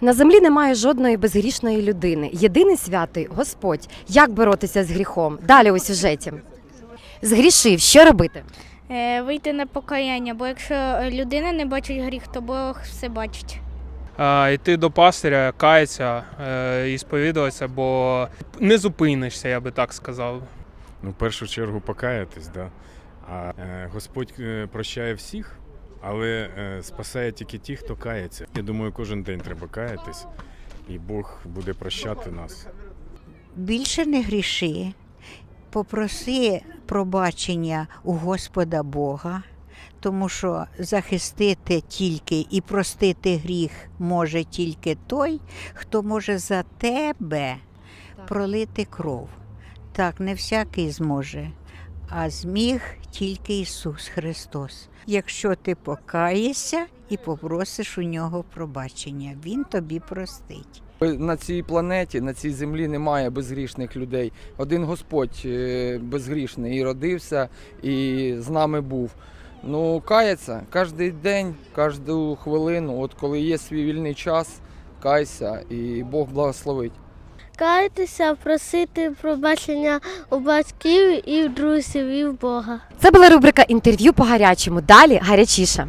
На землі немає жодної безгрішної людини. Єдиний святий Господь. Як боротися з гріхом? Далі у сюжеті. Згрішив, що робити? Е, Вийти на покаяння, бо якщо людина не бачить гріх, то Бог все бачить. А, йти до пастиря, каятися е, і сповідуватися, бо не зупинишся, я би так сказав. Ну, в першу чергу покаятись, да. А е, Господь е, прощає всіх, але е, спасає тільки ті, хто кається. Я думаю, кожен день треба каятись, і Бог буде прощати нас. більше не гріши, попроси пробачення у Господа Бога, тому що захистити тільки і простити гріх може тільки той, хто може за тебе пролити кров. Так, не всякий зможе, а зміг тільки Ісус Христос. Якщо ти покаєшся і попросиш у нього пробачення, Він тобі простить. На цій планеті, на цій землі немає безгрішних людей. Один Господь е, безгрішний і родився, і з нами був. Ну, кається кожен день, кожну хвилину. От коли є свій вільний час, кайся, і Бог благословить. Каятися, просити пробачення у батьків і в друзів, і в Бога. Це була рубрика інтерв'ю по гарячому. Далі гарячіше.